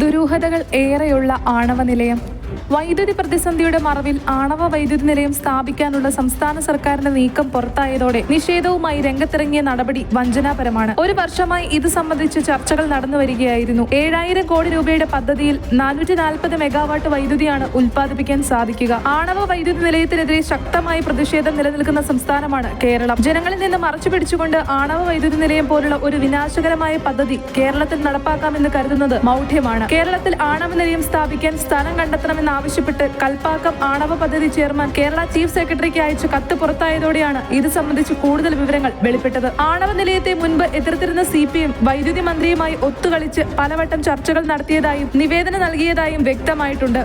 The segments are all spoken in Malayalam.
ദുരൂഹതകൾ ഏറെയുള്ള ആണവ നിലയം. വൈദ്യുതി പ്രതിസന്ധിയുടെ മറവിൽ ആണവ വൈദ്യുതി നിലയം സ്ഥാപിക്കാനുള്ള സംസ്ഥാന സർക്കാരിന്റെ നീക്കം പുറത്തായതോടെ നിഷേധവുമായി രംഗത്തിറങ്ങിയ നടപടി വഞ്ചനാപരമാണ്. ഒരു വർഷമായി ഇത് സംബന്ധിച്ച് ചർച്ചകൾ നടന്നു വരികയായിരുന്നു. ഏഴായിരം കോടി രൂപയുടെ പദ്ധതിയിൽ നാനൂറ്റി നാൽപ്പത് മെഗാവാട്ട് വൈദ്യുതിയാണ് ഉൽപ്പാദിപ്പിക്കാൻ സാധിക്കുക. ആണവ വൈദ്യുതി നിലയത്തിനെതിരെ ശക്തമായ പ്രതിഷേധം നിലനിൽക്കുന്ന സംസ്ഥാനമാണ് കേരളം. ജനങ്ങളിൽ നിന്ന് മറച്ചു പിടിച്ചുകൊണ്ട് ആണവ വൈദ്യുതി നിലയം പോലുള്ള ഒരു വിനാശകരമായ പദ്ധതി കേരളത്തിൽ നടപ്പാക്കാമെന്ന് കരുതുന്നത് മൗഢ്യമാണ്. കേരളത്തിൽ ആണവ നിലയം സ്ഥാപിക്കാൻ സ്ഥലം കണ്ടെത്തണമെന്നാവശ്യപ്പെട്ട് കൽപ്പാക്കം ആണവ പദ്ധതി ചെയർമാൻ കേരള ചീഫ് സെക്രട്ടറിക്ക് അയച്ച കത്ത് പുറത്തായതോടെയാണ് ഇത് സംബന്ധിച്ച് കൂടുതൽ വിവരങ്ങൾ വെളിപ്പെട്ടത്. ആണവ നിലയത്തെ മുൻപ് എതിർത്തിരുന്ന സി പി എം വൈദ്യുതി മന്ത്രിയുമായി ഒത്തുകളിച്ച് പലവട്ടം ചർച്ചകൾ നടത്തിയതായും നിവേദനം നൽകിയതായും വ്യക്തമായിട്ടുണ്ട്.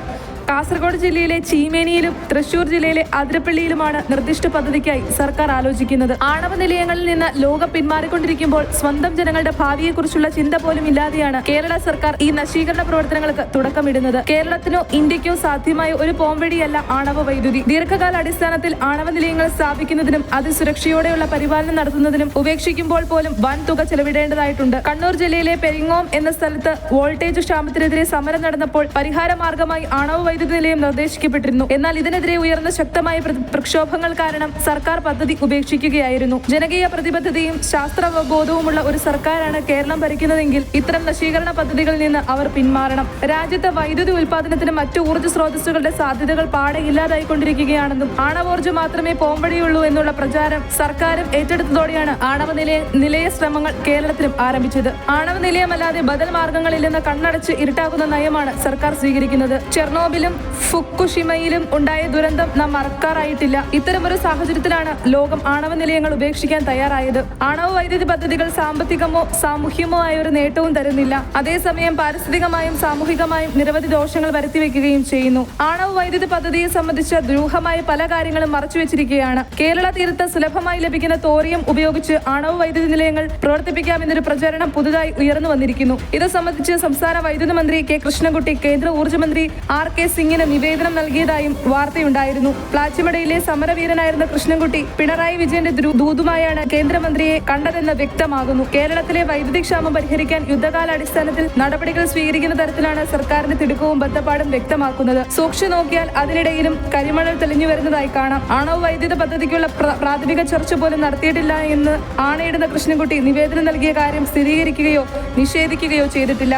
കാസർഗോഡ് ജില്ലയിലെ ചീമേനിയിലും തൃശൂർ ജില്ലയിലെ അതിരപ്പള്ളിയിലുമാണ് നിർദ്ദിഷ്ട പദ്ധതിക്കായി സർക്കാർ ആലോചിക്കുന്നത്. ആണവ നിലയങ്ങളിൽ നിന്ന് ലോകം പിന്മാറിക്കൊണ്ടിരിക്കുമ്പോൾ സ്വന്തം ജനങ്ങളുടെ ഭാവിയെക്കുറിച്ചുള്ള ചിന്ത പോലും ഇല്ലാതെയാണ് കേരള സർക്കാർ ഈ നശീകരണ പ്രവർത്തനങ്ങൾക്ക് തുടക്കമിടുന്നത്. കേരളത്തിനോ ഇന്ത്യക്കോ സാധ്യമായ ഒരു പോംവഴിയല്ല ആണവ വൈദ്യുതി. ദീർഘകാല അടിസ്ഥാനത്തിൽ ആണവ നിലയങ്ങൾ സ്ഥാപിക്കുന്നതിനും അതിസുരക്ഷയോടെയുള്ള പരിപാലനം നടത്തുന്നതിനും ഉപേക്ഷിക്കുമ്പോൾ പോലും വൻ തുക ചെലവിടേണ്ടതായിട്ടുണ്ട്. കണ്ണൂർ ജില്ലയിലെ പെരിങ്ങോം എന്ന സ്ഥലത്ത് വോൾട്ടേജ് ക്ഷാമത്തിനെതിരെ സമരം നടന്നപ്പോൾ പരിഹാര മാർഗമായി ആണവ വൈദ്യുതി നിലയം നിർദ്ദേശിക്കപ്പെട്ടിരുന്നു. എന്നാൽ ഇതിനെതിരെ ഉയർന്ന ശക്തമായ പ്ര- പ്രക്ഷോഭങ്ങൾ കാരണം സർക്കാർ പദ്ധതി ഉപേക്ഷിക്കുകയായിരുന്നു. ജനകീയ പ്രതിബദ്ധതയും ശാസ്ത്രബോധവുമുള്ള ഒരു സർക്കാരാണ് കേരളം ഭരിക്കുന്നതെങ്കിൽ ഇത്തരം നശീകരണ പദ്ധതികളിൽ നിന്ന് അവർ പിന്മാറണം. രാജ്യത്തെ വൈദ്യുതി ഉൽപാദനത്തിന് മറ്റു ഊർജ സ്രോതസ്സുകളുടെ സാധ്യതകൾ പാടെ ഇല്ലാതായിക്കൊണ്ടിരിക്കുകയാണെന്നും ആണവോർജം മാത്രമേ പോംവഴിയുള്ളൂ എന്നുള്ള പ്രചാരം സർക്കാരും ഏറ്റെടുത്തതോടെയാണ് ആണവ നിലയ നിലയ ശ്രമങ്ങൾ കേരളത്തിലും ആരംഭിച്ചത്. ആണവ നിലയമല്ലാതെ ബദൽ മാർഗങ്ങളില്ലെന്ന് കണ്ണടച്ച് ഇരുട്ടാക്കുന്ന നയമാണ് സർക്കാർ സ്വീകരിക്കുന്നത്. ചെർണോബിലും ഫുക്കുഷിമയിലും ഉണ്ടായ ദുരന്തം നാം മറക്കാറായിട്ടില്ല. ഇത്തരമൊരു സാഹചര്യത്തിലാണ് ലോകം ആണവ നിലയങ്ങൾ ഉപേക്ഷിക്കാൻ തയ്യാറായത്. ആണവ വൈദ്യുതി പദ്ധതികൾ സാമ്പത്തികമോ സാമൂഹ്യമോ ആയ ഒരു നേട്ടവും തരുന്നില്ല. അതേസമയം പാരിസ്ഥിതികമായും സാമൂഹികമായും നിരവധി ദോഷങ്ങൾ വരുത്തിവെക്കുകയും ചെയ്യുന്നു. ആണവ വൈദ്യുതി പദ്ധതിയെ സംബന്ധിച്ച ദുരൂഹമായ പല കാര്യങ്ങളും മറച്ചുവെച്ചിരിക്കുകയാണ്. കേരള തീരത്ത് സുലഭമായി ലഭിക്കുന്ന തോറിയം ഉപയോഗിച്ച് ആണവ വൈദ്യുതി നിലയങ്ങൾ പ്രവർത്തിപ്പിക്കാമെന്നൊരു പ്രചാരണം പുതുതായി ഉയർന്നു വന്നിരിക്കുന്നു. ഇത് സംബന്ധിച്ച് സംസ്ഥാന വൈദ്യുതി മന്ത്രി കെ കൃഷ്ണൻകുട്ടി കേന്ദ്ര ഊർജമന്ത്രി ആർ കെ സിംഗിന് നിവേദനം നൽകിയതായും വാർത്തയുണ്ടായിരുന്നു. പ്ലാച്ചിമടയിലെ സമരവീരനായിരുന്ന കൃഷ്ണൻകുട്ടി പിണറായി വിജയന്റെ ദൂതുമായാണ് കേന്ദ്രമന്ത്രിയെ കണ്ടതെന്ന് വ്യക്തമാകുന്നു. കേരളത്തിലെ വൈദ്യുതി ക്ഷാമം പരിഹരിക്കാൻ യുദ്ധകാലാടിസ്ഥാനത്തിൽ നടപടികൾ സ്വീകരിക്കുന്ന തരത്തിലാണ് സർക്കാരിന്റെ തിടുക്കവും ബദ്ധപ്പാടും വ്യക്തമാക്കുന്നത്. സൂക്ഷിച്ചു നോക്കിയാൽ അതിനിടയിലും കരിമണൽ തെളിഞ്ഞു വരുന്നതായി കാണാം. ആണവ വൈദ്യുത പദ്ധതിക്കുള്ള പ്രാഥമിക ചർച്ച പോലും നടത്തിയിട്ടില്ല എന്ന് ആണയിടുന്ന കൃഷ്ണൻകുട്ടി നിവേദനം നൽകിയ കാര്യം സ്ഥിരീകരിക്കുകയോ നിഷേധിക്കുകയോ ചെയ്തിട്ടില്ല.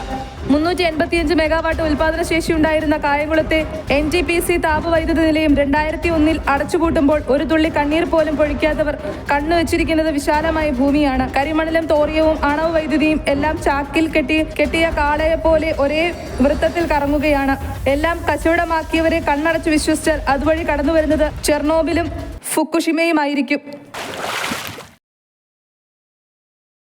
മുന്നൂറ്റി എൺപത്തിയഞ്ച് മെഗാവാട്ട് ഉൽപാദന ശേഷി ഉണ്ടായിരുന്ന കായംകുളത്തെ എൻ ജി പി സി താപവൈദ്യുത നിലയം രണ്ടായിരത്തി ഒന്നിൽ അടച്ചുപൂട്ടുമ്പോൾ ഒരു തുള്ളി കണ്ണീർ പോലും പൊഴിക്കാത്തവർ കണ്ണു വെച്ചിരിക്കുന്നത് വിശാലമായ ഭൂമിയാണ്. കരിമണലും തോറിയവും അണവ വൈദ്യുതിയും എല്ലാം ചാക്കിൽ കെട്ടി കെട്ടിയ കാളയെ പോലെ ഒരേ വൃത്തത്തിൽ കറങ്ങുകയാണ്. എല്ലാം കച്ചവടമാക്കിയവരെ കണ്ണടച്ചു വിശ്വസിച്ചാൽ അതുവഴി കടന്നു വരുന്നത് ചെർണോബിലും ഫുക്കുഷിമയുമായിരിക്കും.